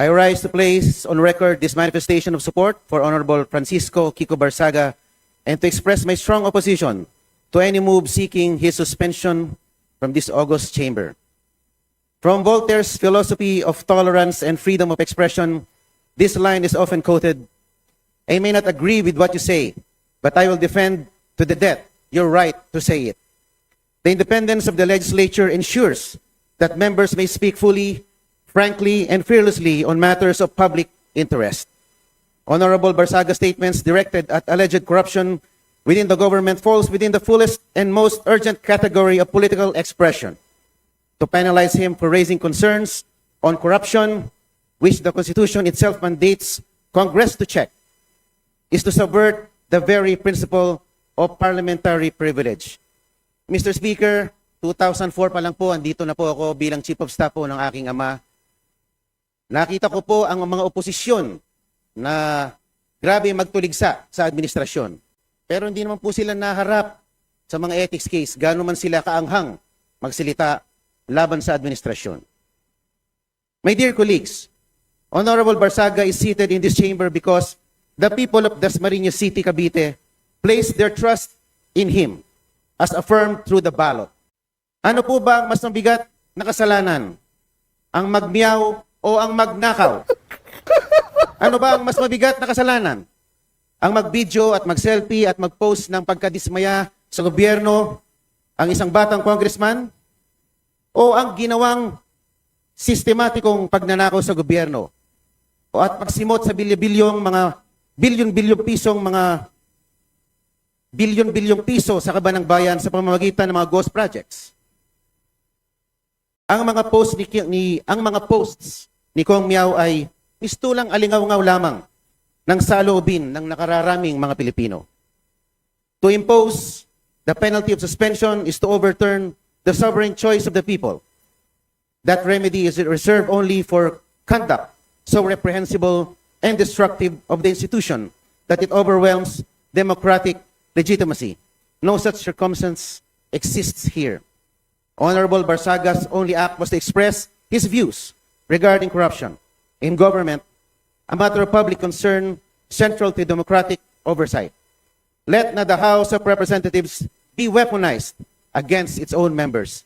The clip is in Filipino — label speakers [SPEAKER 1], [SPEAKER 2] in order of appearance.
[SPEAKER 1] I rise to place on record this manifestation of support for Honorable Francisco Kiko Barsaga and to express my strong opposition to any move seeking his suspension from this August chamber. From Voltaire's philosophy of tolerance and freedom of expression, this line is often quoted I may not agree with what you say, but I will defend to the death your right to say it. The independence of the legislature ensures that members may speak fully, frankly, and fearlessly on matters of public interest. Honorable Barsaga statements directed at alleged corruption within the government falls within the fullest and most urgent category of political expression. To penalize him for raising concerns on corruption, which the Constitution itself mandates Congress to check, is to subvert the very principle of parliamentary privilege. Mr. Speaker, 2004 pa lang po, andito na po ako bilang Chief of Staff po ng aking ama. Nakita ko po ang mga oposisyon na grabe magtuligsa sa administrasyon. Pero hindi naman po sila naharap sa mga ethics case, gano'n man sila kaanghang magsilita laban sa administrasyon. My dear colleagues, Honorable Barsaga is seated in this chamber because the people of Dasmariñas City, Cavite, placed their trust in him as affirmed through the ballot. Ano po ba ang mas mabigat na kasalanan? Ang magmiyaw o ang magnakaw? Ano ba ang mas mabigat na kasalanan? Ang mag-video at mag-selfie at mag-post ng pagkadismaya sa gobyerno ang isang batang congressman? O ang ginawang sistematikong pagnanakaw sa gobyerno? O at pagsimot sa bilyon-bilyong mga bilyon-bilyong pisong mga bilyon-bilyong piso sa kaban ng bayan sa pamamagitan ng mga ghost projects? Ang mga posts ni, ni ang mga posts ni Kong Miao ay mistulang alingaw-ngaw lamang ng saloobin ng nakararaming mga Pilipino. To impose the penalty of suspension is to overturn the sovereign choice of the people. That remedy is reserved only for conduct so reprehensible and destructive of the institution that it overwhelms democratic legitimacy. No such circumstance exists here. Honorable Barsaga's only act was to express his views regarding corruption in government, a matter of public concern central to democratic oversight. Let not the House of Representatives be weaponized against its own members.